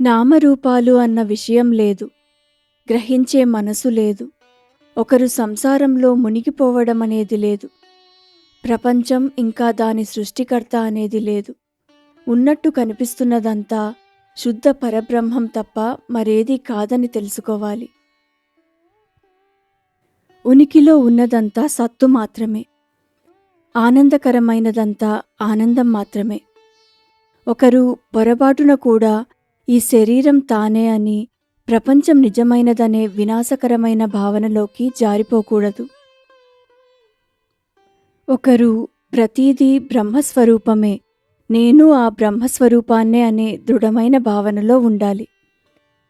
నామరూపాలు అన్న విషయం లేదు. గ్రహించే మనసు లేదు. ఒకరు సంసారంలో మునిగిపోవడం అనేది లేదు. ప్రపంచం ఇంకా దాని సృష్టికర్త అనేది లేదు. ఉన్నట్టు కనిపిస్తున్నదంతా శుద్ధ పరబ్రహ్మం తప్ప మరేదీ కాదని తెలుసుకోవాలి. ఉనికిలో ఉన్నదంతా సత్తు మాత్రమే. ఆనందకరమైనదంతా ఆనందం మాత్రమే. ఒకరు పొరపాటున కూడా ఈ శరీరం తానే అని ప్రపంచం నిజమైనదనే వినాశకరమైన భావనలోకి జారిపోకూడదు. ఒకరు ప్రతీదీ బ్రహ్మస్వరూపమే నేను ఆ బ్రహ్మస్వరూపాన్నే అనే దృఢమైన భావనలో ఉండాలి.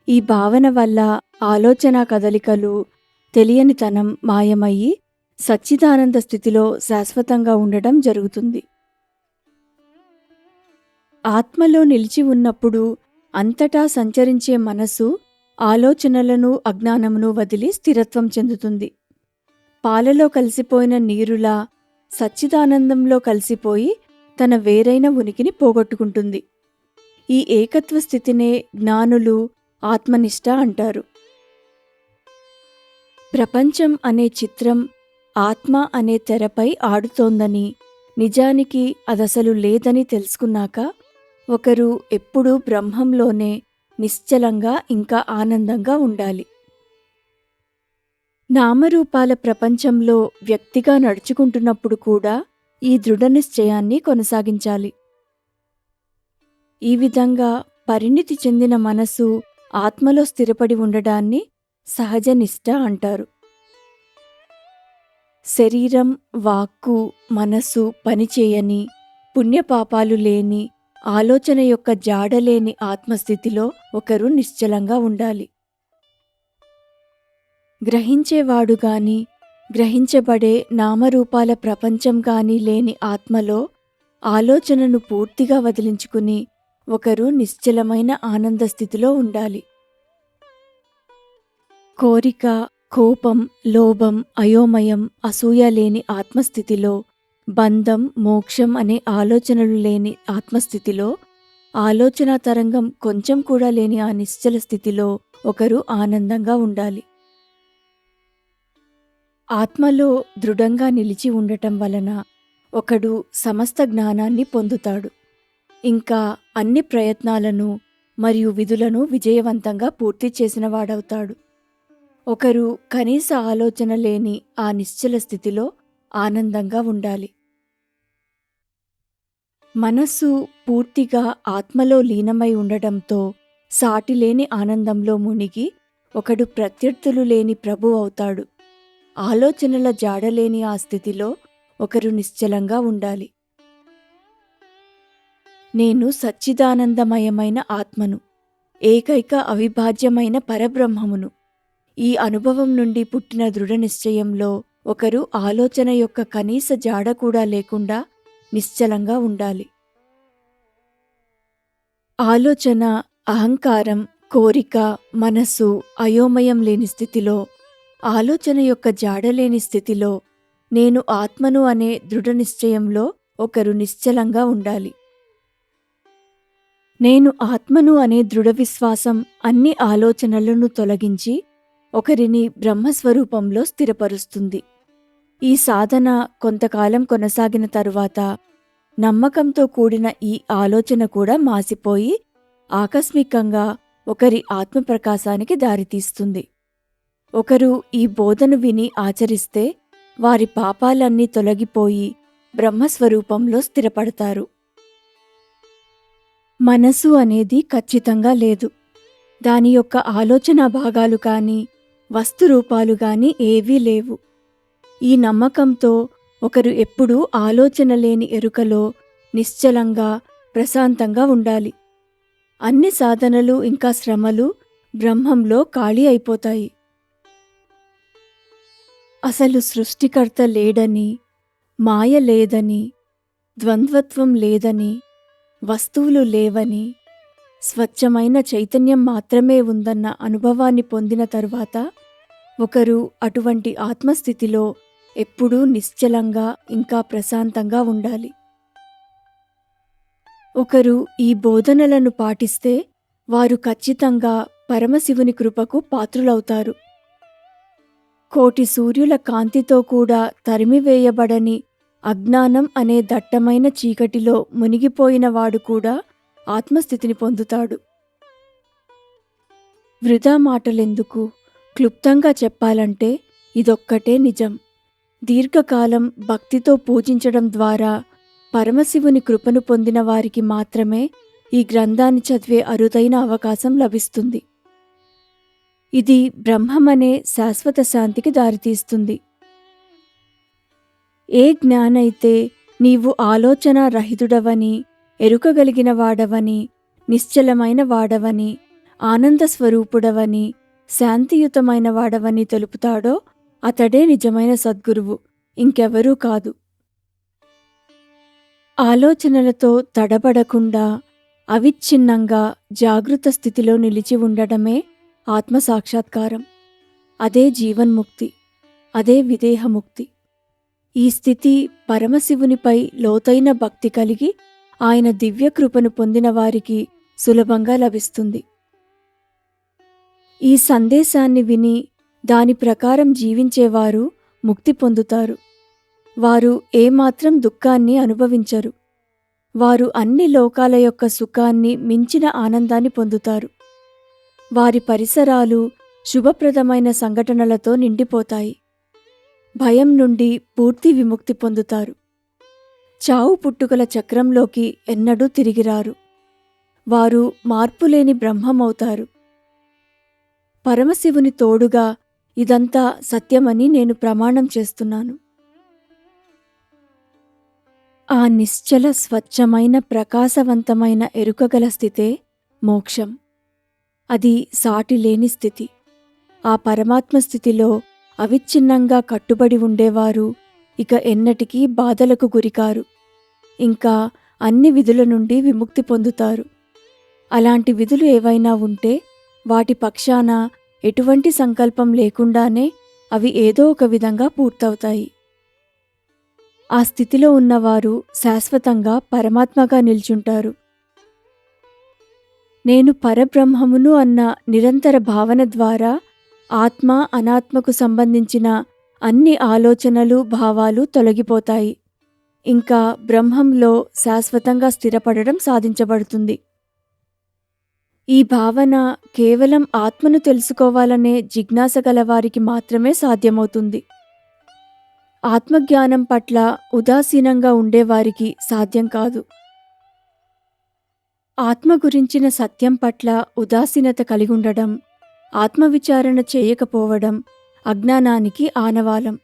ఈ భావన వల్ల ఆలోచన కదలికలు తెలియనితనం మాయమయ్యి సచ్చిదానంద స్థితిలో శాశ్వతంగా ఉండడం జరుగుతుంది. ఆత్మలో నిలిచి ఉన్నప్పుడు అంతటా సంచరించే మనసు ఆలోచనలను అజ్ఞానమును వదిలి స్థిరత్వం చెందుతుంది. పాలలో కలిసిపోయిన నీరులా సచ్చిదానందంలో కలిసిపోయి తన వేరైన ఉనికిని పోగొట్టుకుంటుంది. ఈ ఏకత్వ స్థితినే జ్ఞానులు ఆత్మనిష్ట అంటారు. ప్రపంచం అనే చిత్రం ఆత్మ అనే తెరపై ఆడుతోందని నిజానికి అదసలు లేదని తెలుసుకున్నాక ఒకరు ఎప్పుడూ బ్రహ్మంలోనే నిశ్చలంగా ఇంకా ఆనందంగా ఉండాలి. నామరూపాల ప్రపంచంలో వ్యక్తిగా నడుచుకుంటున్నప్పుడు కూడా ఈ దృఢ నిశ్చయాన్ని కొనసాగించాలి. ఈ విధంగా పరిణితి చెందిన మనసు ఆత్మలో స్థిరపడి ఉండడాన్ని సహజ నిష్ట అంటారు. శరీరం వాక్కు మనసు పనిచేయని పుణ్యపాపాలు లేని ఆలోచన యొక్క జాడలేని ఆత్మస్థితిలో ఒకరు నిశ్చలంగా ఉండాలి. గ్రహించేవాడు గాని గ్రహించబడే నామరూపాల ప్రపంచం గాని లేని ఆత్మలో ఆలోచనను పూర్తిగా వదిలించుకుని ఒకరు నిశ్చలమైన ఆనంద స్థితిలో ఉండాలి. కోరిక కోపం లోభం అయోమయం అసూయ లేని ఆత్మస్థితిలో బంధం మోక్షం అనే ఆలోచనలు లేని ఆత్మస్థితిలో ఆలోచన తరంగం కొంచెం కూడా లేని ఆ నిశ్చల స్థితిలో ఒకరు ఆనందంగా ఉండాలి. ఆత్మలో దృఢంగా నిలిచి ఉండటం వలన ఒకడు సమస్త జ్ఞానాన్ని పొందుతాడు. ఇంకా అన్ని ప్రయత్నాలను మరియు విధులను విజయవంతంగా పూర్తి చేసిన వాడవుతాడు. ఒకరు కనీస ఆలోచన లేని ఆ నిశ్చల స్థితిలో ఆనందంగా ఉండాలి. మనస్సు పూర్తిగా ఆత్మలో లీనమై ఉండటంతో సాటిలేని ఆనందంలో మునిగి ఒకడు ప్రత్యర్థులు లేని ప్రభు అవుతాడు. ఆలోచనల జాడలేని ఆ స్థితిలో ఒకరు నిశ్చలంగా ఉండాలి. నేను సచ్చిదానందమయమైన ఆత్మను ఏకైక అవిభాజ్యమైన పరబ్రహ్మమును. ఈ అనుభవం నుండి పుట్టిన దృఢ నిశ్చయంలో ఒకరు ఆలోచన యొక్క కనీస జాడ కూడా లేకుండా నిశ్చలంగా ఉండాలి. ఆలోచన అహంకారం కోరిక మనస్సు అయోమయం లేని స్థితిలో ఆలోచన యొక్క జాడలేని స్థితిలో నేను ఆత్మను అనే దృఢ నిశ్చయంలో ఒకరు నిశ్చలంగా ఉండాలి. నేను ఆత్మను అనే దృఢ విశ్వాసం అన్ని ఆలోచనలను తొలగించి ఒకరిని బ్రహ్మస్వరూపంలో స్థిరపరుస్తుంది. ఈ సాధన కొంతకాలం కొనసాగిన తరువాత నమ్మకంతో కూడిన ఈ ఆలోచన కూడా మాసిపోయి ఆకస్మికంగా ఒకరి ఆత్మప్రకాశానికి దారితీస్తుంది. ఒకరు ఈ బోధను విని ఆచరిస్తే వారి పాపాలన్నీ తొలగిపోయి బ్రహ్మస్వరూపంలో స్థిరపడతారు. మనసు అనేది ఖచ్చితంగా లేదు. దాని యొక్క ఆలోచన భాగాలు కానీ వస్తురూపాలు గాని ఏవీ లేవు. ఈ నమ్మకంతో ఒకరు ఎప్పుడూ ఆలోచన లేని ఎరుకలో నిశ్చలంగా ప్రశాంతంగా ఉండాలి. అన్ని సాధనలు ఇంకా శ్రమలు బ్రహ్మంలో ఖాళీ అయిపోతాయి. అసలు సృష్టికర్త లేడని మాయ లేదని ద్వంద్వత్వం లేదని వస్తువులు లేవని స్వచ్ఛమైన చైతన్యం మాత్రమే ఉందన్న అనుభవాన్ని పొందిన తరువాత ఒకరు అటువంటి ఆత్మస్థితిలో ఎప్పుడూ నిశ్చలంగా ఇంకా ప్రశాంతంగా ఉండాలి. ఒకరు ఈ బోధనలను పాటిస్తే వారు ఖచ్చితంగా పరమశివుని కృపకు పాత్రులవుతారు. కోటి సూర్యుల కాంతితో కూడా తరిమివేయబడని అజ్ఞానం అనే దట్టమైన చీకటిలో మునిగిపోయిన వాడు కూడా ఆత్మస్థితిని పొందుతాడు. వృధా మాటలెందుకు? క్లుప్తంగా చెప్పాలంటే ఇదొక్కటే నిజం. దీర్ఘకాలం భక్తితో పూజించడం ద్వారా పరమశివుని కృపను పొందిన వారికి మాత్రమే ఈ గ్రంథాన్ని చదివే అరుదైన అవకాశం లభిస్తుంది. ఇది బ్రహ్మమనే శాశ్వత శాంతికి దారితీస్తుంది. ఏ జ్ఞానైతే నీవు ఆలోచన రహితుడవని ఎరుకగలిగిన వాడవని నిశ్చలమైన వాడవని ఆనంద స్వరూపుడవని శాంతియుతమైన వాడవని తెలుపుతాడో అతడే నిజమైన సద్గురువు ఇంకెవరూ కాదు. ఆలోచనలతో తడబడకుండా అవిచ్ఛిన్నంగా జాగృత స్థితిలో నిలిచి ఉండడమే ఆత్మసాక్షాత్కారం. అదే జీవన్ముక్తి అదే విదేహముక్తి. ఈ స్థితి పరమశివునిపై లోతైన భక్తి కలిగి ఆయన దివ్యకృపను పొందిన వారికి సులభంగా లభిస్తుంది. ఈ సందేశాన్ని విని దాని ప్రకారం జీవించేవారు ముక్తి పొందుతారు. వారు ఏమాత్రం దుఃఖాన్ని అనుభవించరు. వారు అన్ని లోకాల యొక్క సుఖాన్ని మించిన ఆనందాన్ని పొందుతారు. వారి పరిసరాలు శుభప్రదమైన సంఘటనలతో నిండిపోతాయి. భయం నుండి పూర్తి విముక్తి పొందుతారు. చావు పుట్టుకల చక్రంలోకి ఎన్నడూ తిరిగిరారు. వారు మార్పులేని బ్రహ్మమవుతారు. పరమశివుని తోడుగా ఇదంతా సత్యమని నేను ప్రమాణం చేస్తున్నాను. ఆ నిశ్చల స్వచ్ఛమైన ప్రకాశవంతమైన ఎరుకగల స్థితే మోక్షం. అది సాటి లేని స్థితి. ఆ పరమాత్మ స్థితిలో అవిచ్ఛిన్నంగా కట్టుబడి ఉండేవారు ఇక ఎన్నటికీ బాధలకు గురికారు. ఇంకా అన్ని విధుల నుండి విముక్తి పొందుతారు. అలాంటి విధులు ఏవైనా ఉంటే వాటి పక్షాన ఎటువంటి సంకల్పం లేకుండానే అవి ఏదో ఒక విధంగా పూర్తవుతాయి. ఆ స్థితిలో ఉన్నవారు శాశ్వతంగా పరమాత్మగా నిల్చుంటారు. నేను పరబ్రహ్మమును అన్న నిరంతర భావన ద్వారా ఆత్మ అనాత్మకు సంబంధించిన అన్ని ఆలోచనలు భావాలు తొలగిపోతాయి. ఇంకా బ్రహ్మంలో శాశ్వతంగా స్థిరపడడం సాధించబడుతుంది. ఈ భావన కేవలం ఆత్మను తెలుసుకోవాలనే జిజ్ఞాస గలవారికి మాత్రమే సాధ్యమవుతుంది. ఆత్మజ్ఞానం పట్ల ఉదాసీనంగా ఉండేవారికి సాధ్యం కాదు. ఆత్మ గురించిన సత్యం పట్ల ఉదాసీనత కలిగి ఉండడం ఆత్మవిచారణ చేయకపోవడం అజ్ఞానానికి ఆనవాలం.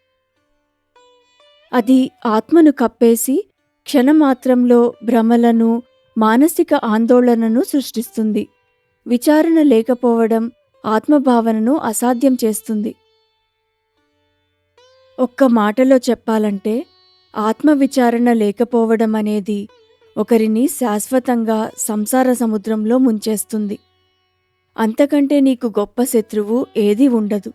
అది ఆత్మను కప్పేసి క్షణమాత్రంలో భ్రమలను మానసిక ఆందోళనను సృష్టిస్తుంది. విచారణ లేకపోవడం ఆత్మభావనను అసాధ్యం చేస్తుంది. ఒక్క మాటలో చెప్పాలంటే ఆత్మవిచారణ లేకపోవడం అనేది ఒకరిని శాశ్వతంగా సంసార సముద్రంలో ముంచేస్తుంది. అంతకంటే నీకు గొప్ప శత్రువు ఏదీ ఉండదు.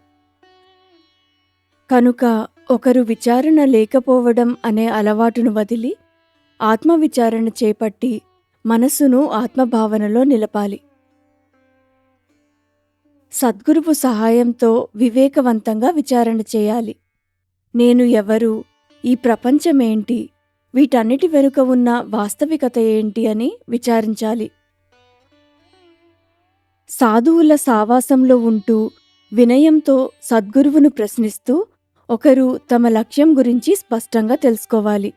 కనుక ఒకరు విచారణ లేకపోవడం అనే అలవాటును వదిలి ఆత్మవిచారణ చేపట్టి మనస్సును ఆత్మభావనలో నిలపాలి. సద్గురువు సహాయంతో వివేకవంతంగా విచారణ చేయాలి. నేను ఎవరు? ఈ ప్రపంచమేంటి? వీటన్నిటి వెనుక ఉన్న వాస్తవికత ఏంటి అని విచారించాలి. సాధువుల సావాసంలో ఉంటూ వినయంతో సద్గురువును ప్రశ్నిస్తూ ఒకరు తమ లక్ష్యం గురించి స్పష్టంగా తెలుసుకోవాలి.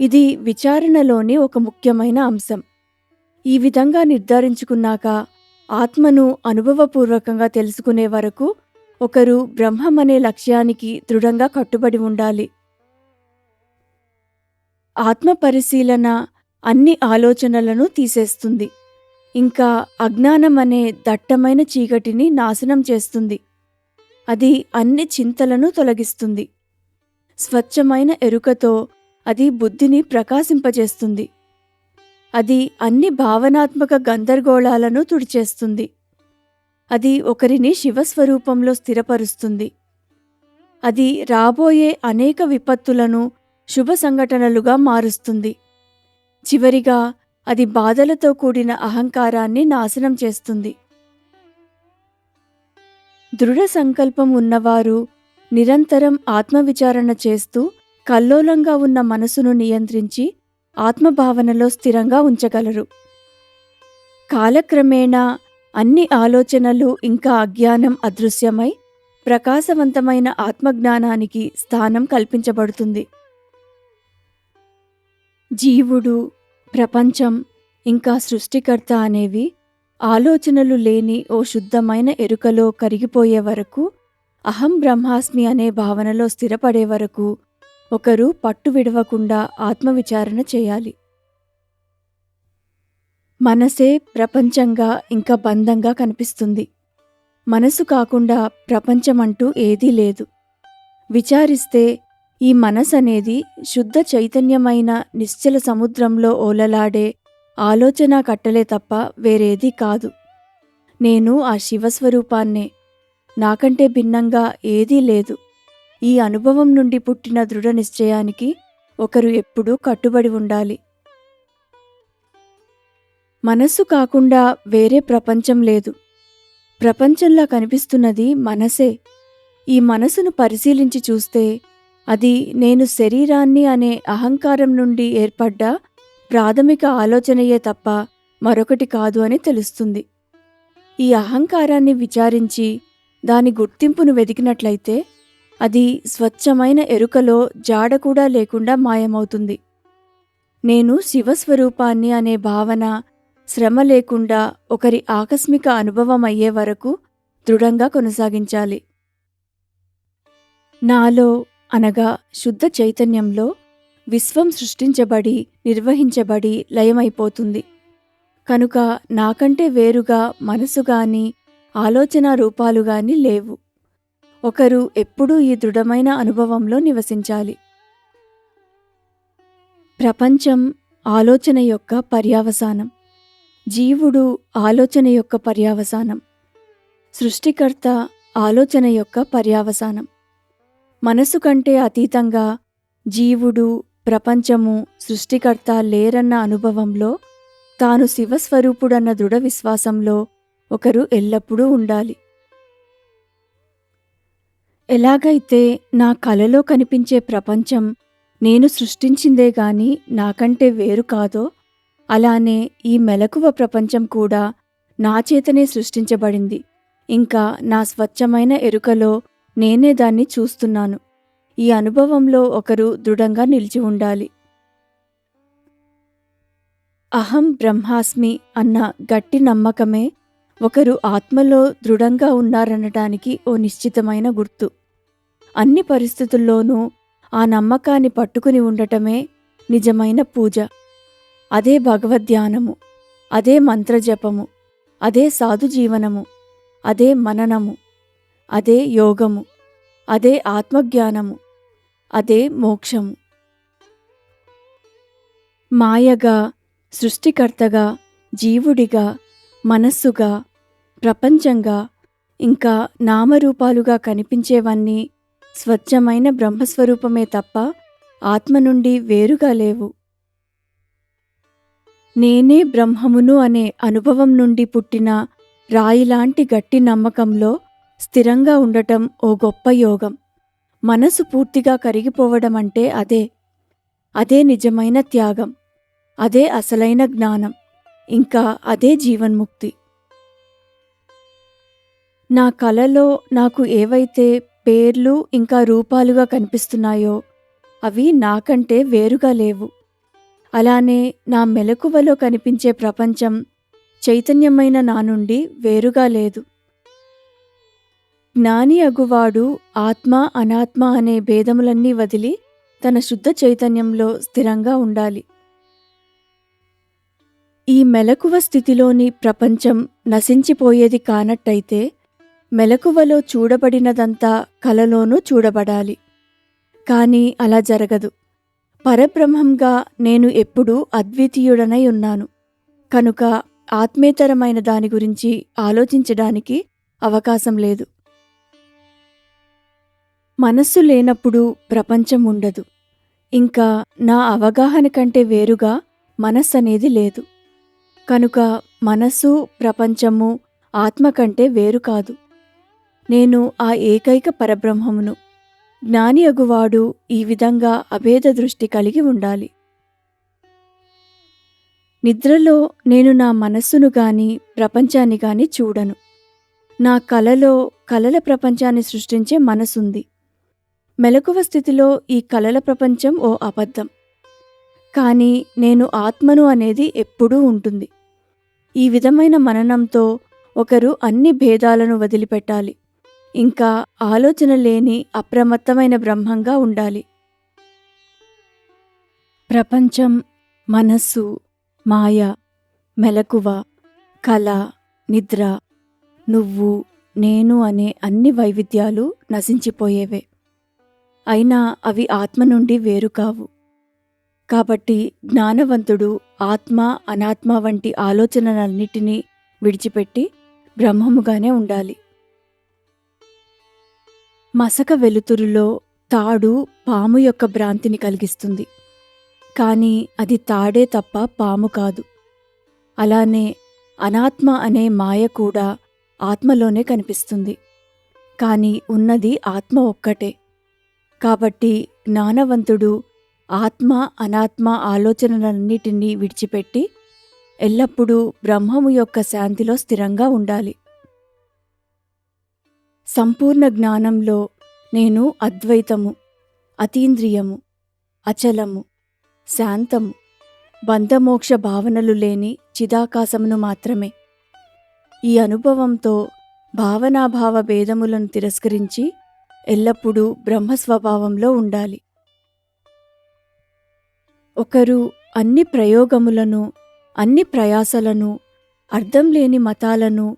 ఇది విచారణలోని ఒక ముఖ్యమైన అంశం. ఈ విధంగా నిర్ధారించుకున్నాక ఆత్మను అనుభవపూర్వకంగా తెలుసుకునే వరకు ఒకరు బ్రహ్మమనే లక్ష్యానికి దృఢంగా కట్టుబడి ఉండాలి. ఆత్మ పరిశీలన అన్ని ఆలోచనలను తీసేస్తుంది. ఇంకా అజ్ఞానం అనే దట్టమైన చీకటిని నాశనం చేస్తుంది. అది అన్ని చింతలను తొలగిస్తుంది. స్వచ్ఛమైన ఎరుకతో అది బుద్ధిని ప్రకాశింపజేస్తుంది. అది అన్ని భావనాత్మక గందరగోళాలను తుడిచేస్తుంది. అది ఒకరిని శివస్వరూపంలో స్థిరపరుస్తుంది. అది రాబోయే అనేక విపత్తులను శుభ సంఘటనలుగా మారుస్తుంది. చివరిగా అది బాధలతో కూడిన అహంకారాన్ని నాశనం చేస్తుంది. దృఢ సంకల్పం ఉన్నవారు నిరంతరం ఆత్మవిచారణ చేస్తూ కల్లోలంగా ఉన్న మనసును నియంత్రించి ఆత్మభావనలో స్థిరంగా ఉంచగలరు. కాలక్రమేణా అన్ని ఆలోచనలు ఇంకా అజ్ఞానం అదృశ్యమై ప్రకాశవంతమైన ఆత్మజ్ఞానానికి స్థానం కల్పించబడుతుంది. జీవుడు ప్రపంచం ఇంకా సృష్టికర్త అనేవి ఆలోచనలు లేని ఓ శుద్ధమైన ఎరుకలో కరిగిపోయే వరకు అహం బ్రహ్మాస్మి అనే భావనలో స్థిరపడే వరకు ఒకరు పట్టు విడవకుండా ఆత్మవిచారణ చేయాలి. మనసే ప్రపంచంగా ఇంకా బంధంగా కనిపిస్తుంది. మనసు కాకుండా ప్రపంచమంటూ ఏదీ లేదు. విచారిస్తే ఈ మనసు అనేది శుద్ధ చైతన్యమైన నిశ్చల సముద్రంలో ఓలలాడే ఆలోచన కట్టలే తప్ప వేరేదీ కాదు. నేను ఆ శివస్వరూపాన్నే. నాకంటే భిన్నంగా ఏదీ లేదు. ఈ అనుభవం నుండి పుట్టిన దృఢ నిశ్చయానికి ఒకరు ఎప్పుడూ కట్టుబడి ఉండాలి. మనస్సు కాకుండా వేరే ప్రపంచం లేదు. ప్రపంచంలా కనిపిస్తున్నది మనసే. ఈ మనసును పరిశీలించి చూస్తే అది నేను శరీరాన్ని అనే అహంకారం నుండి ఏర్పడ్డ ప్రాథమిక ఆలోచనయే తప్ప మరొకటి కాదు అని తెలుస్తుంది. ఈ అహంకారాన్ని విచారించి దాని గుర్తింపును వెతికినట్లయితే అది స్వచ్ఛమైన ఎరుకలో జాడ కూడా లేకుండా మాయమవుతుంది. నేను శివస్వరూపాన్ని అనే భావన శ్రమ లేకుండా ఒకరి ఆకస్మిక అనుభవం అయ్యే వరకు దృఢంగా కొనసాగించాలి. నాలో అనగా శుద్ధ చైతన్యంలో విశ్వం సృష్టించబడి నిర్వహించబడి లయమైపోతుంది. కనుక నాకంటే వేరుగా మనసు గాని ఆలోచన రూపాలు గాని లేవు. ఒకరు ఎప్పుడూ ఈ దృఢమైన అనుభవంలో నివసించాలి. ప్రపంచం ఆలోచన యొక్క పర్యావసానం. జీవుడు ఆలోచన యొక్క పర్యావసానం. సృష్టికర్త ఆలోచన యొక్క పర్యావసానం. మనసు కంటే అతీతంగా జీవుడు ప్రపంచము సృష్టికర్త లేరన్న అనుభవంలో తాను శివస్వరూపుడన్న దృఢ విశ్వాసంలో ఒకరు ఎల్లప్పుడూ ఉండాలి. ఎలాగైతే నా కలలో కనిపించే ప్రపంచం నేను సృష్టించిందే గాని నాకంటే వేరు కాదో అలానే ఈ మెలకువ ప్రపంచం కూడా నా చేతనే సృష్టించబడింది. ఇంకా నా స్వచ్ఛమైన ఎరుకలో నేనే దాన్ని చూస్తున్నాను. ఈ అనుభవంలో ఒకరు దృఢంగా నిలిచి ఉండాలి. అహం బ్రహ్మాస్మి అన్న గట్టి నమ్మకమే ఒకరు ఆత్మలో దృఢంగా ఉన్నారనటానికి ఓ నిశ్చితమైన గుర్తు. అన్ని పరిస్థితుల్లోనూ ఆ నమ్మకాన్ని పట్టుకుని ఉండటమే నిజమైన పూజ. అదే భగవద్ధ్యానము అదే మంత్రజపము అదే సాధుజీవనము అదే మననము అదే యోగము అదే ఆత్మజ్ఞానము అదే మోక్షము. మాయగా సృష్టికర్తగా జీవుడిగా మనస్సుగా ప్రపంచంగా ఇంకా నామరూపాలుగా కనిపించేవన్నీ స్వచ్ఛమైన బ్రహ్మస్వరూపమే తప్ప ఆత్మ నుండి వేరుగా లేవు. నేనే బ్రహ్మమును అనే అనుభవం నుండి పుట్టిన రాయిలాంటి గట్టి నమ్మకంలో స్థిరంగా ఉండటం ఓ గొప్ప యోగం. మనసు పూర్తిగా కరిగిపోవడం అంటే అదే. అదే నిజమైన త్యాగం. అదే అసలైన జ్ఞానం. ఇంకా అదే జీవన్ముక్తి. నా కలలో నాకు ఏవైతే పేర్లు ఇంకా రూపాలుగా కనిపిస్తున్నాయో అవి నాకంటే వేరుగా లేవు. అలానే నా మెలకువలో కనిపించే ప్రపంచం చైతన్యమైన నా నుండి వేరుగా లేదు. జ్ఞాని అగువాడు ఆత్మ అనాత్మ అనే భేదములన్నీ వదిలి తన శుద్ధ చైతన్యంలో స్థిరంగా ఉండాలి. ఈ మెలకువ స్థితిలోని ప్రపంచం నశించిపోయేది కానట్టయితే మెలకువలో చూడబడినదంతా కలలోనూ చూడబడాలి. కాని అలా జరగదు. పరబ్రహ్మంగా నేను ఎప్పుడూ అద్వితీయుడనై ఉన్నాను. కనుక ఆత్మేతరమైన దాని గురించి ఆలోచించడానికి అవకాశం లేదు. మనస్సు లేనప్పుడు ప్రపంచం ఉండదు. ఇంకా నా అవగాహన కంటే వేరుగా మనస్సనేది లేదు. కనుక మనస్సు ప్రపంచము ఆత్మ కంటే వేరు కాదు. నేను ఆ ఏకైక పరబ్రహ్మమును. జ్ఞాని అగువాడు ఈ విధంగా అభేద దృష్టి కలిగి ఉండాలి. నిద్రలో నేను నా మనస్సును గాని ప్రపంచాన్ని గాని చూడను. నా కలలో కలల ప్రపంచాన్ని సృష్టించే మనసుంది. మెలకువ స్థితిలో ఈ కలల ప్రపంచం ఓ అబద్ధం. కానీ నేను ఆత్మను అనేది ఎప్పుడూ ఉంటుంది. ఈ విధమైన మననంతో ఒకరు అన్ని భేదాలను వదిలిపెట్టాలి. ఇంకా ఆలోచన లేని అప్రమత్తమైన బ్రహ్మంగా ఉండాలి. ప్రపంచం మనస్సు మాయ మెలకువ కళ నిద్ర నువ్వు నేను అనే అన్ని వైవిధ్యాలు నశించిపోయేవే. అయినా అవి ఆత్మ నుండి వేరు కావు. కాబట్టి జ్ఞానవంతుడు ఆత్మ అనాత్మ వంటి ఆలోచనలన్నిటినీ విడిచిపెట్టి బ్రహ్మముగానే ఉండాలి. మసక వెలుతురులో తాడు పాము యొక్క భ్రాంతిని కలిగిస్తుంది. కానీ అది తాడే తప్ప పాము కాదు. అలానే అనాత్మ అనే మాయ కూడా ఆత్మలోనే కనిపిస్తుంది. కానీ ఉన్నది ఆత్మ ఒక్కటే. కాబట్టి జ్ఞానవంతుడు ఆత్మ అనాత్మ ఆలోచనలన్నిటినీ విడిచిపెట్టి ఎల్లప్పుడూ బ్రహ్మము యొక్క శాంతిలో స్థిరంగా ఉండాలి. సంపూర్ణ జ్ఞానంలో నేను అద్వైతము అతీంద్రియము అచలము శాంతము బంధమోక్ష భావనలు లేని చిదాకాశమును మాత్రమే. ఈ అనుభవంతో భావనాభావ భేదములను తిరస్కరించి ఎల్లప్పుడూ బ్రహ్మస్వభావంలో ఉండాలి. ఒకరు అన్ని ప్రయోగములను అన్ని ప్రయాసలను అర్థం లేని మతాలను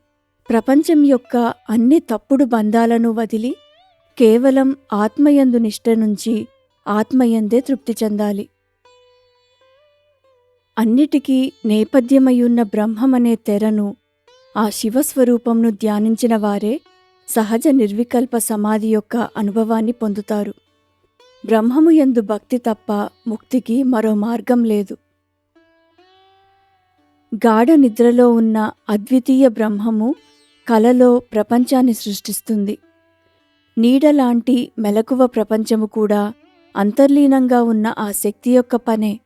ప్రపంచం యొక్క అన్ని తప్పుడు బంధాలను వదిలి కేవలం ఆత్మయందు నిష్ట నుంచి ఆత్మయందే తృప్తి చెందాలి. అన్నిటికీ నేపథ్యమయ్యున్న బ్రహ్మమనే తెరను ఆ శివస్వరూపంను ధ్యానించిన వారే సహజ నిర్వికల్ప సమాధి యొక్క అనుభవాన్ని పొందుతారు. బ్రహ్మము యందు భక్తి తప్ప ముక్తికి మరో మార్గం లేదు. గాఢ నిద్రలో ఉన్న అద్వితీయ బ్రహ్మము కలలో ప్రపంచాన్ని సృష్టిస్తుంది. నీడలాంటి మెలకువ ప్రపంచము కూడా అంతర్లీనంగా ఉన్న ఆ శక్తి యొక్క పనే.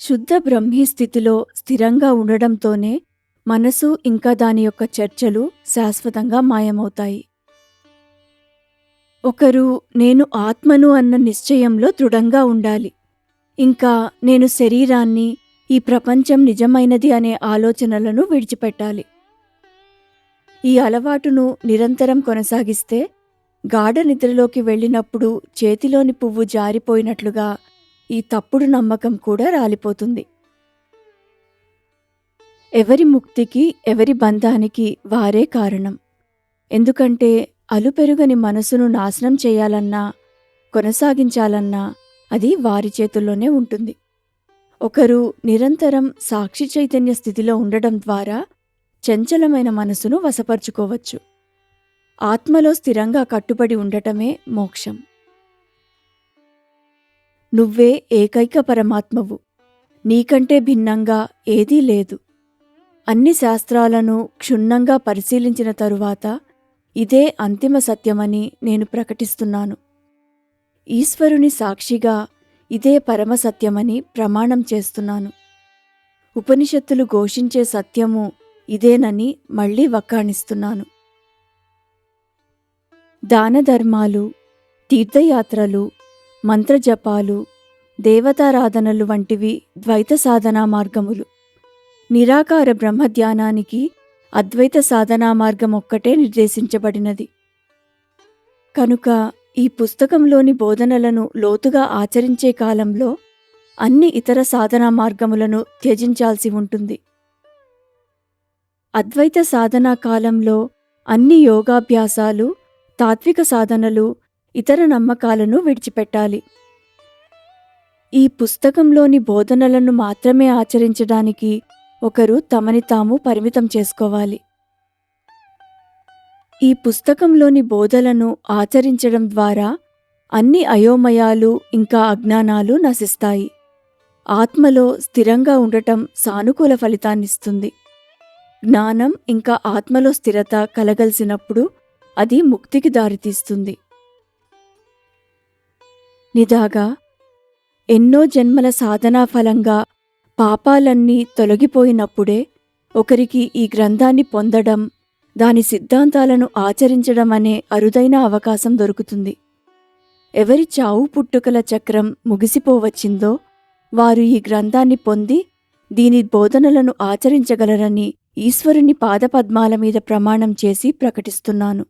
శుద్ధ బ్రహ్మీ స్థితిలో స్థిరంగా ఉండడంతోనే మనసు ఇంకా దాని యొక్క చర్చలు శాశ్వతంగా మాయమవుతాయి. ఒకరు నేను ఆత్మను అన్న నిశ్చయంలో దృఢంగా ఉండాలి. ఇంకా నేను శరీరాన్ని ఈ ప్రపంచం నిజమైనది అనే ఆలోచనలను విడిచిపెట్టాలి. ఈ అలవాటును నిరంతరం కొనసాగిస్తే గాఢ నిద్రలోకి వెళ్ళినప్పుడు చేతిలోని పువ్వు జారిపోయినట్లుగా ఈ తప్పుడు నమ్మకం కూడా రాలిపోతుంది. ఎవరి ముక్తికి ఎవరి బంధానికి వారే కారణం. ఎందుకంటే అలుపెరుగని మనసును నాశనం చేయాలన్నా కొనసాగించాలన్నా అది వారి చేతుల్లోనే ఉంటుంది. ఒకరు నిరంతరం సాక్షి చైతన్య స్థితిలో ఉండడం ద్వారా చంచలమైన మనసును వశపరుచుకోవచ్చు. ఆత్మలో స్థిరంగా కట్టుబడి ఉండటమే మోక్షం. నువ్వే ఏకైక పరమాత్మవు. నీకంటే భిన్నంగా ఏదీ లేదు. అన్ని శాస్త్రాలను క్షుణ్ణంగా పరిశీలించిన తరువాత ఇదే అంతిమ సత్యమని నేను ప్రకటిస్తున్నాను. ఈశ్వరుని సాక్షిగా ఇదే పరమ సత్యమని ప్రమాణం చేస్తున్నాను. ఉపనిషత్తులు ఘోషించే సత్యము ఇదేనని మళ్ళీ వక్కాణిస్తున్నాను. దానధర్మాలు తీర్థయాత్రలు మంత్రజపాలు దేవతారాధనలు వంటివి ద్వైత సాధనా మార్గములు. నిరాకార బ్రహ్మధ్యానానికి అద్వైత సాధనా మార్గం ఒక్కటే నిర్దేశించబడినది. కనుక ఈ పుస్తకంలోని బోధనలను లోతుగా ఆచరించే కాలంలో అన్ని ఇతర సాధనా మార్గములను త్యజించాల్సి ఉంటుంది. అద్వైత సాధనా కాలంలో అన్ని యోగాభ్యాసాలు తాత్విక సాధనలు ఇతర నమ్మకాలను విడిచిపెట్టాలి. ఈ పుస్తకంలోని బోధనలను మాత్రమే ఆచరించడానికి ఒకరు తమని తాము పరిమితం చేసుకోవాలి. ఈ పుస్తకంలోని బోధలను ఆచరించడం ద్వారా అన్ని అయోమయాలు ఇంకా అజ్ఞానాలు నశిస్తాయి. ఆత్మలో స్థిరంగా ఉండటం సానుకూల ఫలితాన్నిస్తుంది. జ్ఞానం ఇంకా ఆత్మలో స్థిరత కలగలిసినప్పుడు అది ముక్తికి దారితీస్తుంది. నిదాగా ఎన్నో జన్మల సాధనా ఫలంగా పాపాలన్నీ తొలగిపోయినప్పుడే ఒకరికి ఈ గ్రంథాన్ని పొందడం దాని సిద్ధాంతాలను ఆచరించడం అనే అరుదైన అవకాశం దొరుకుతుంది. ఎవరి చావు పుట్టుకల చక్రం ముగిసిపోవచ్చిందో వారు ఈ గ్రంథాన్ని పొంది దీని బోధనలను ఆచరించగలరని ఈశ్వరుని పాదపద్మాల మీద ప్రమాణం చేసి ప్రకటిస్తున్నాను.